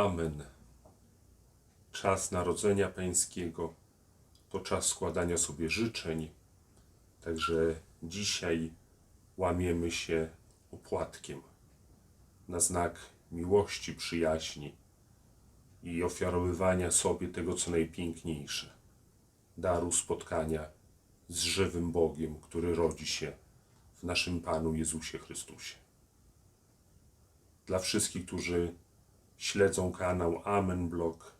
Amen. Czas Narodzenia Pańskiego to czas składania sobie życzeń, także dzisiaj łamiemy się opłatkiem na znak miłości, przyjaźni i ofiarowywania sobie tego, co najpiękniejsze daru spotkania z żywym Bogiem, który rodzi się w naszym Panu Jezusie Chrystusie. Dla wszystkich, którzy śledzą kanał Amen Blog,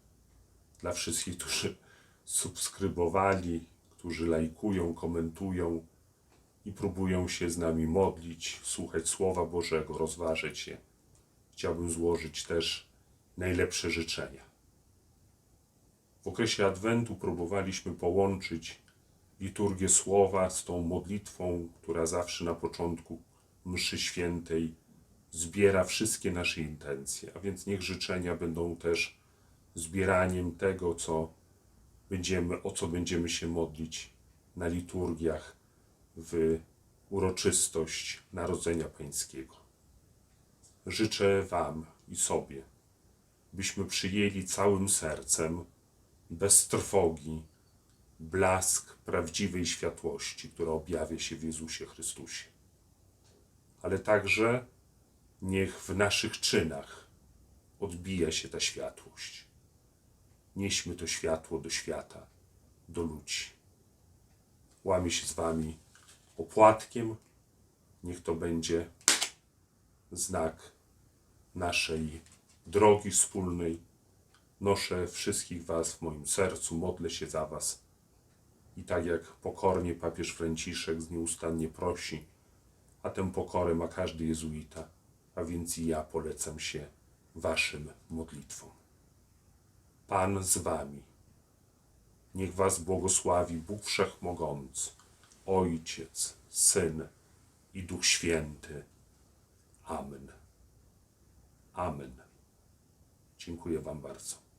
dla wszystkich, którzy subskrybowali, którzy lajkują, komentują i próbują się z nami modlić, słuchać Słowa Bożego, rozważyć je. Chciałbym złożyć też najlepsze życzenia. W okresie Adwentu próbowaliśmy połączyć liturgię Słowa z tą modlitwą, która zawsze na początku mszy świętej zbiera wszystkie nasze intencje, a więc niech życzenia będą też zbieraniem tego, co będziemy, o co będziemy się modlić na liturgiach w uroczystość Narodzenia Pańskiego. Życzę Wam i sobie, byśmy przyjęli całym sercem, bez trwogi, blask prawdziwej światłości, która objawia się w Jezusie Chrystusie. Ale także niech w naszych czynach odbija się ta światłość. Nieśmy to światło do świata, do ludzi. Łamię się z Wami opłatkiem. Niech to będzie znak naszej drogi wspólnej. Noszę wszystkich Was w moim sercu, modlę się za Was. I tak jak pokornie papież Franciszek nieustannie prosi, a tę pokorę ma każdy jezuita, a więc ja polecam się Waszym modlitwom. Pan z Wami. Niech Was błogosławi Bóg Wszechmogący, Ojciec, Syn i Duch Święty. Amen. Amen. Dziękuję Wam bardzo.